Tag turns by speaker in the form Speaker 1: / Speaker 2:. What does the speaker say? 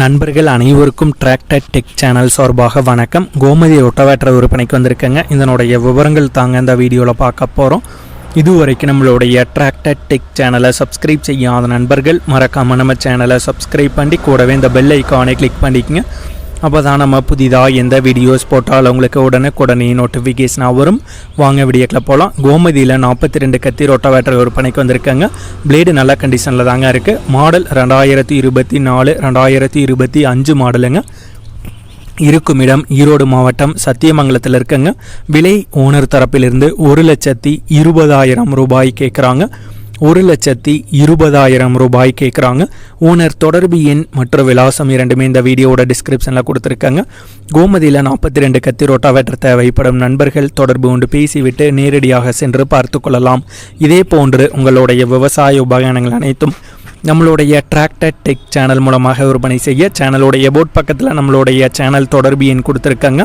Speaker 1: நண்பர்கள் அனைவருக்கும் tractor tech channel சார்பாக வணக்கம். கோமதி ரொட்டவேட்டர் விற்பனைக்கு வந்திருக்கேங்க. இதனுடைய விவரங்கள் தாங்க இந்த வீடியோவில் பார்க்க போகிறோம் இதுவரைக்கும் நம்மளுடைய டிராக்டர் டெக் சேனலை சப்ஸ்கிரைப் செய்யாத நண்பர்கள் மறக்காமல் நம்ம சேனலை சப்ஸ்கிரைப் பண்ணி கூடவே இந்த பெல் ஐக்கானை கிளிக் பண்ணிக்கங்க. அப்போ தான் நம்ம புதிதாக எந்த வீடியோஸ் போட்டாலும் உங்களுக்கு உடனுக்குடனே நோட்டிஃபிகேஷனாக வரும். வாங்க வீடியோக்கில் போகலாம் கோமதியில் நாற்பத்தி ரெண்டு கத்தி ரோட்டோவேட்டர் விற்பனைக்கு வந்திருக்காங்க. பிளேடு நல்ல கண்டிஷனில் தாங்க இருக்குது மாடல் ரெண்டாயிரத்தி இருபத்தி நாலு ரெண்டாயிரத்தி இருபத்தி அஞ்சு மாடலுங்க இருக்கும் இடம் ஈரோடு மாவட்டம் சத்தியமங்கலத்தில் இருக்குங்க. விலை ஓனர் தரப்பிலிருந்து ஒரு லட்சத்தி இருபதாயிரம் ரூபாய் கேட்குறாங்க ஒரு லட்சத்தி இருபதாயிரம் ரூபாய் கேட்குறாங்க ஓனர் தொடர்பு எண் மற்றும் விலாசம் இரண்டுமே இந்த வீடியோவோட டிஸ்கிரிப்ஷனில் கொடுத்துருக்காங்க. கோமதியில் நாற்பத்தி ரெண்டு கத்தி ரோட்டாவேட்டர் தேவைப்படும் நண்பர்கள் தொடர்பு கொண்டு பேசிவிட்டு நேரடியாக சென்று பார்த்து கொள்ளலாம். இதே போன்று உங்களுடைய விவசாய உபகரணங்கள் அனைத்தும் நம்மளுடைய டிராக்டர் டெக் சேனல் மூலமாக விற்பனை செய்ய சேனலுடைய போட் பக்கத்தில் நம்மளுடைய சேனல் தொடர்பு எண் கொடுத்துருக்காங்க.